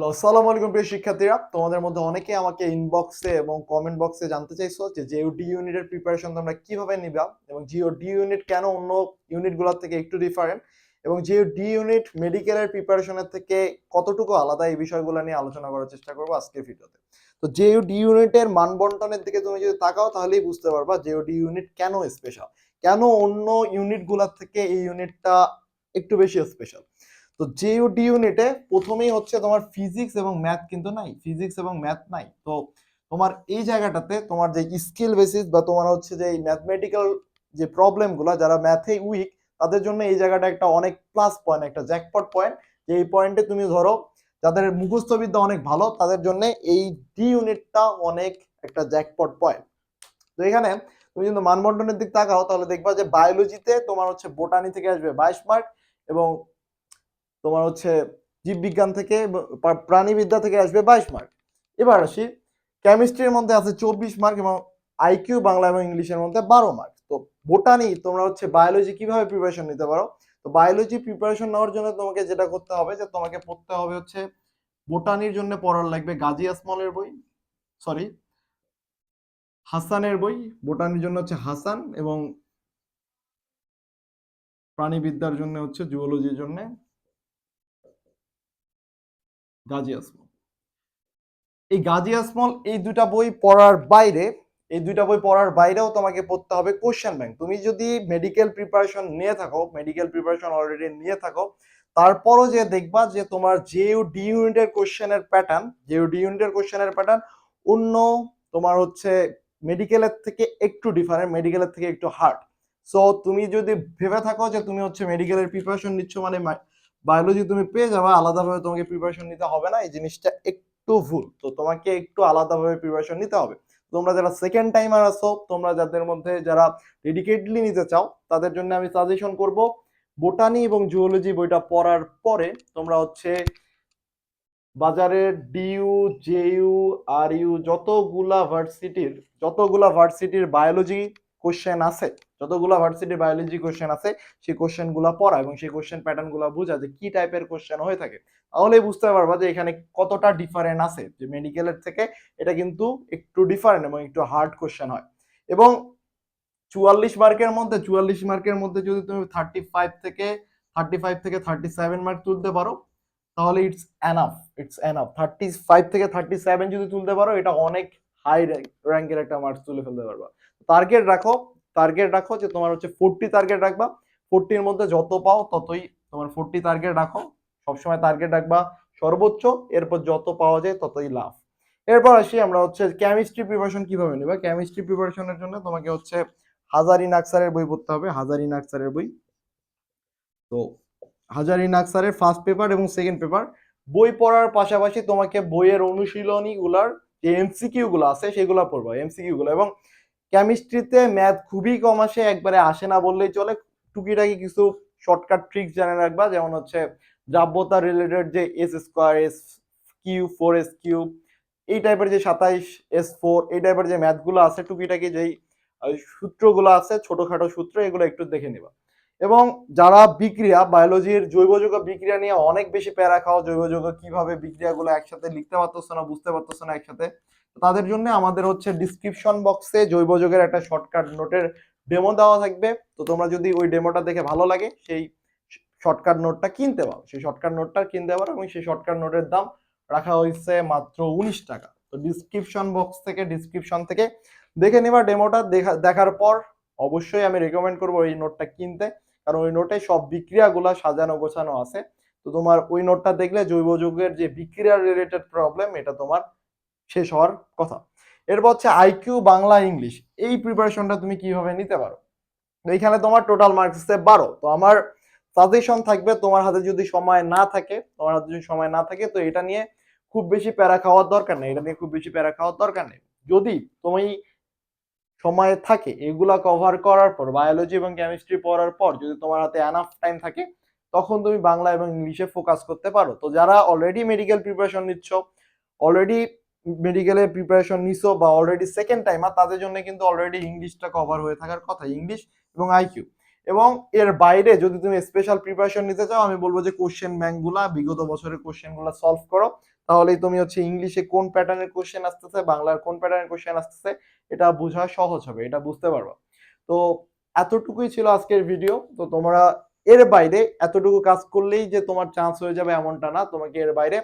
Hello আসসালামু আলাইকুম প্রিয় শিক্ষার্থীরা। তোমাদের মধ্যে অনেকে আমাকে ইনবক্সে এবং কমেন্ট বক্সে জানতে চাইছো যে জিও ডি ইউনিটের প্রিপারেশন তোমরা কীভাবে নিবা এবং জিও ডি ইউনিট কেন অন্য ইউনিটগুলোর থেকে একটু ডিফারেন্ট এবং জিও ডি ইউনিট মেডিকেলের প্রিপারেশনের থেকে কতটুকু আলাদা এই বিষয়গুলো নিয়ে আলোচনা করার চেষ্টা করব আজকের ভিডিওতে। তো জিও ডি ইউনিটের মানবন্টনের দিকে তুমি যদি তাকাও তাহলেই বুঝতে পারবা জিও ডি ইউনিট কেন স্পেশাল কেন অন্য ইউনিটগুলোর থেকে এই ইউনিটটা একটু বেশি স্পেশাল তো জিও ডি ইউনিটে প্রথমেই হচ্ছে তোমার ফিজিক্স এবং ম্যাথ কিন্তু নাই ফিজিক্স এবং ম্যাথ নাই। তো তোমার এই জায়গাটাতে তোমার যে স্কিল বেসিস বা তোমার হচ্ছে যে ম্যাথমেটিক্যাল যে প্রবলেমগুলো যারা ম্যাথে উইক তাদের জন্য এই জায়গাটা একটা অনেক প্লাস পয়েন্ট একটা জ্যাকপট পয়েন্ট যে এই পয়েন্টে তুমি ধরো, যাদের মুখস্থবিদ্যা অনেক ভালো, তাদের জন্য এই ডি ইউনিটটা অনেক একটা জ্যাকপট পয়েন্ট তো এখানে তুমি যদি মানবন্টনের দিক তাকাও, তাহলে দেখবা যে বায়োলজিতে তোমার হচ্ছে বোটানি থেকে আসবে বাইশ মার্ক এবং তোমার হচ্ছে জীববিজ্ঞান থেকে প্রাণীবিদ্যা থেকে আসবে বাইশ মার্ক এবার আসি কেমিস্ট্রির মধ্যে আছে চব্বিশ মার্ক এবং আইকিউ বাংলা এবং ইংলিশের মধ্যে বারো মার্ক তো বোটানি তোমরা হচ্ছে বায়োলজি কীভাবে প্রিপারেশন নিতে পারো? তো বায়োলজি প্রিপারেশন নেওয়ার জন্য তোমাকে যেটা করতে হবে যে, তোমাকে পড়তে হবে হচ্ছে বোটানির জন্য পড়ার লাগবে গাজী আসমলের বই সরি হাসানের বই বোটানির জন্য হচ্ছে হাসান এবং প্রাণীবিদ্যার জন্য হচ্ছে জুওলজির জন্য গাজী আসমল। এই গাজী আসমল, এই দুটা বই পড়ার বাইরে, এই দুইটা বই পড়ার বাইরেও তোমাকে পড়তে হবে কোশ্চেন ব্যাংক তুমি যদি মেডিকেল প্রিপারেশন নিয়ে থাকো মেডিকেল প্রিপারেশন অলরেডি নিয়ে থাকো, তারপরও যে দেখবা যে তোমার জেইউ ডি ইউনিটের কোশ্চেনের প্যাটার্ন জেইউ ডি ইউনিটের কোশ্চেনের প্যাটার্ন অন্য তোমার হচ্ছে মেডিকেলের থেকে একটু ডিফারেন্ট মেডিকেলের থেকে একটু হার্ড সো তুমি যদি ভেবে থাকো যে তুমি হচ্ছে মেডিকেলের প্রিপারেশন নিচ্ছ মানে বায়োলজি তুমি পেয়ে যাবে আলাদাভাবে তোমাকে প্রিপারেশন নিতে হবে না, এই জিনিসটা একটু ভুল। তো তোমাকে একটু আলাদাভাবে প্রিপারেশন নিতে হবে। তোমরা যারা সেকেন্ড টাইমার আছো, তোমরা যাদের মধ্যে যারা ডেডিকেটলি নিতে চাও, তাদের জন্য আমি সাজেশন করব বোটানি এবং জুওলজি বইটা পড়ার পরে তোমরা হচ্ছে বাজারের ডিইউ জেইউ আর ইউ যতগুলা ভার্সিটির যতগুলা ভার্সিটির বায়োলজি কোশ্চেন আছে যতগুলা ভার্সিটি বায়োলজি কোশ্চেন আছে, সেই কোশ্চেনগুলা পড়া এবং সেই কোশ্চেন প্যাটার্নগুলা বোঝা যে কি টাইপের কোশ্চেন হয়ে থাকে। তাহলে বুঝতে পারবা যে এখানে কতটা ডিফারেন্ট আছে, যে মেডিকেলের থেকে এটা কিন্তু একটু ডিফারেন্ট এবং একটু হার্ড কোশ্চেন হয়। এবং চুয়াল্লিশ মার্কের মধ্যে, চুয়াল্লিশ মার্কের মধ্যে যদি তুমি থার্টি ফাইভ থেকে থার্টি ফাইভ থেকে থার্টি সেভেন মার্ক তুলতে পারো, তাহলে it's enough it's enough thirty five থেকে থার্টি সেভেন যদি তুলতে পারো, এটা অনেক হাই র্যাঙ্কের একটা মার্কস তুলে ফেলতে পারবা। টার্গেট রাখো টার্গেট রাখো যে তোমার হচ্ছে ফোরটি টার্গেট রাখবা। ফোরটির মধ্যে যত পাও ততই তোমার ফোরটি টার্গেট রাখো। সবসময় টার্গেট রাখবা সর্বোচ্চ, এরপর যত পাওয়া যায় ততই লাভ। এরপর আসি আমরা হচ্ছে কেমিস্ট্রি প্রিপারেশন কীভাবে নেবা? কেমিস্ট্রি প্রিপারেশনের জন্য তোমাকে হচ্ছে হাজারি নাকসারের বই পড়তে হবে হাজারি নাকসারের বই। তো হাজারি নাকসারের ফার্স্ট পেপার এবং সেকেন্ড পেপার বই পড়ার পাশাপাশি তোমাকে বইয়ের অনুশীলনী গুলার যে এমসিকিউ গুলো আছে সেগুলো পড়বা এমসিকিউ গুলো। এবং কেমিস্ট্রিতে ম্যাথ খুবই কম আসে, একবারে আসে না বললেই চলে। টুকিটাকি কিছু শর্টকাট ট্রিক্স জানে রাখবা, যেমন হচ্ছে দ্রাব্যতা রিলেটেড যে S square S Q four S Q এই টাইপের যে সাতাইশ এস ফোর এই টাইপের যে ম্যাথগুলো আছে, টুকিটাকি যেই সূত্রগুলো আছে, ছোটোখাটো সূত্র, এগুলো একটু দেখে নিবা। এবং যারা বিক্রিয়া বায়োলজির জৈব যৌগ বিক্রিয়া নিয়ে অনেক বেশি প্যারা খাও জৈব যৌগ কীভাবে বিক্রিয়াগুলো একসাথে লিখতে পারতেছো না, বুঝতে পারতেছো না একসাথে তাদের জন্য আমাদের হচ্ছে ডিসক্রিপশন বক্সে জৈব যৌগের একটা শর্টকাট নোটের ডেমো দেওয়া থাকবে। তো তোমরা যদি ওই ডেমোটা দেখে ভালো লাগে, সেই শর্টকাট নোটটা কিনতে পারো। সেই শর্টকাট নোটটা কিনতে পারো এবং সেই শর্টকাট নোটের দাম রাখা হয়েছে মাত্র উনিশ টাকা। তো ডিসক্রিপশন বক্স থেকে ডিসক্রিপশন থেকে দেখে নেবা ডেমোটা দেখা, দেখার পর অবশ্যই আমি রেকমেন্ড করব এই নোটটা কিনতে। কারণ ওই নোটে সব বিক্রিয়াগুলা সাজানো গোছানো আছে। তো তোমার ওই নোটটা দেখলে জৈব যৌগের যে বিক্রিয়া রিলেটেড প্রবলেম এটা তোমার শেষ হওয়ার কথা। এরপর হচ্ছে আইকিউ বাংলা ইংলিশ এই প্রিপারেশনটা তুমি কীভাবে নিতে পারো? এইখানে তোমার টোটাল মার্কস হচ্ছে বারো। তো আমার সাজেশন থাকবে, তোমার হাতে যদি সময় না থাকে, তোমার হাতে যদি সময় না থাকে, তো এটা নিয়ে খুব বেশি প্যারা খাওয়ার দরকার নেই। এটা নিয়ে খুব বেশি প্যারা খাওয়ার দরকার নেই। যদি তুমি সময় থাকে, এগুলা কভার করার পর বায়োলজি এবং কেমিস্ট্রি পড়ার পর যদি তোমার হাতে এনাফ টাইম থাকে, তখন তুমি বাংলা এবং ইংলিশে ফোকাস করতে পারো। তো যারা অলরেডি মেডিকেল প্রিপারেশন নিচ্ছ অলরেডি মেডিকেলের প্রিপারেশন নিছো বা অলরেডি সেকেন্ড টাইম আর তাদের জন্য কিন্তু অলরেডি ইংলিশটা কভার হয়ে থাকার কথা, ইংলিশ এবং আইকিউ এবং এর বাইরে যদি তুমি স্পেশাল প্রিপারেশন নিতে চাও, আমি বলব যে কোশ্চেন ব্যাংকগুলা বিগত বছরের কোশ্চেনগুলো সলভ করো। তাহলেই তুমি হচ্ছে ইংলিশে কোন প্যাটার্নের কোশ্চেন আসতেছে, বাংলার কোন প্যাটার্নের কোশ্চেন আসতেছে, এটা বোঝা সহজ হবে, এটা বুঝতে পারবা। তো এতটুকুই ছিল আজকের ভিডিও তো তোমরা এর বাইরে এতটুকু কাজ করলেই যে তোমার চান্স হয়ে যাবে এমনটা না, তোমাকে এর বাইরে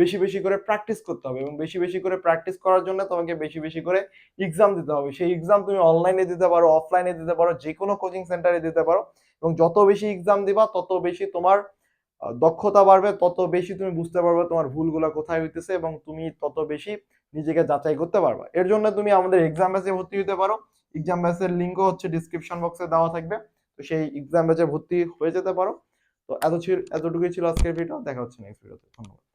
বেশি বেশি করে প্র্যাকটিস করতে হবে এবং বেশি বেশি করে প্র্যাকটিস করার জন্য তোমাকে বেশি বেশি করে এক্সাম দিতে হবে। সেই এক্সাম তুমি অনলাইনে দিতে পারো অফলাইনে দিতে পারো যে কোনো কোচিং সেন্টারে দিতে পারো এবং যত বেশি এক্সাম দিবা, তত বেশি তোমার দক্ষতা বাড়বে, তত বেশি তুমি বুঝতে পারবে তোমার ভুলগুলো কোথায় হইতেছে এবং তুমি তত বেশি নিজেকে যাচাই করতে পারবে। এর জন্য তুমি আমাদের এক্সাম ব্যাচে ভর্তি হতে পারো। এক্সাম ব্যাচের লিঙ্কও হচ্ছে ডিসক্রিপশন বক্সে দেওয়া থাকবে। তো সেই এক্সাম ব্যাচে ভর্তি হয়ে যেতে পারো। তো এত ছিল, এতটুকুই ছিল আজকের ভিডিও দেখা হচ্ছে নেক্সট ভিডিওতে ধন্যবাদ।